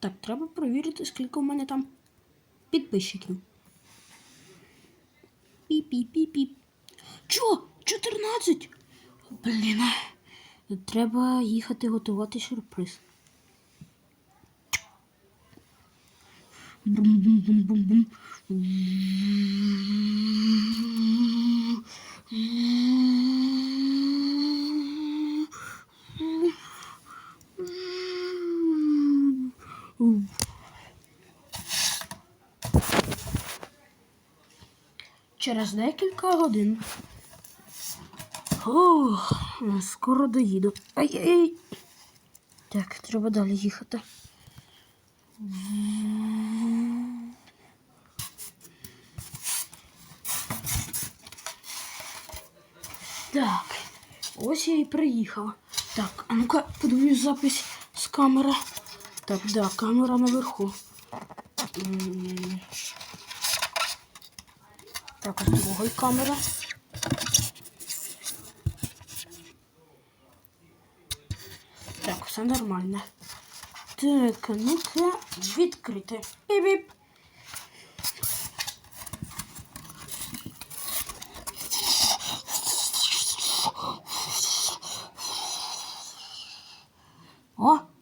Так, треба перевірити, скільки у мене там підписчиків. Піп-піп-піп-піп. Чо? 14? Блін. Треба їхати готувати сюрприз. Бум-бум-бум-бум-бум. Через декілька годин. Ух, скоро доїду. Ай-яй. Так, треба далі їхати. Так, ось я і приїхала. Так, а ну-ка, подивлюсь запись з камери. Так, да, камера наверху. Так, ось другої камера. Так, все нормально. Так, ну-ка, відкрити. Біп-біп.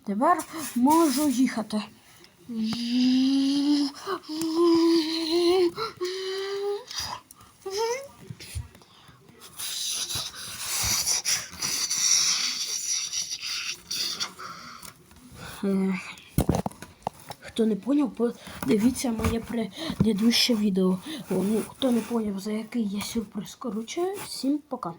Тепер можу їхати. Хто не поняв, подивіться моє предыдуще відео. Ну, хто не поняв, за який я сюрприз. Короче, всім пока.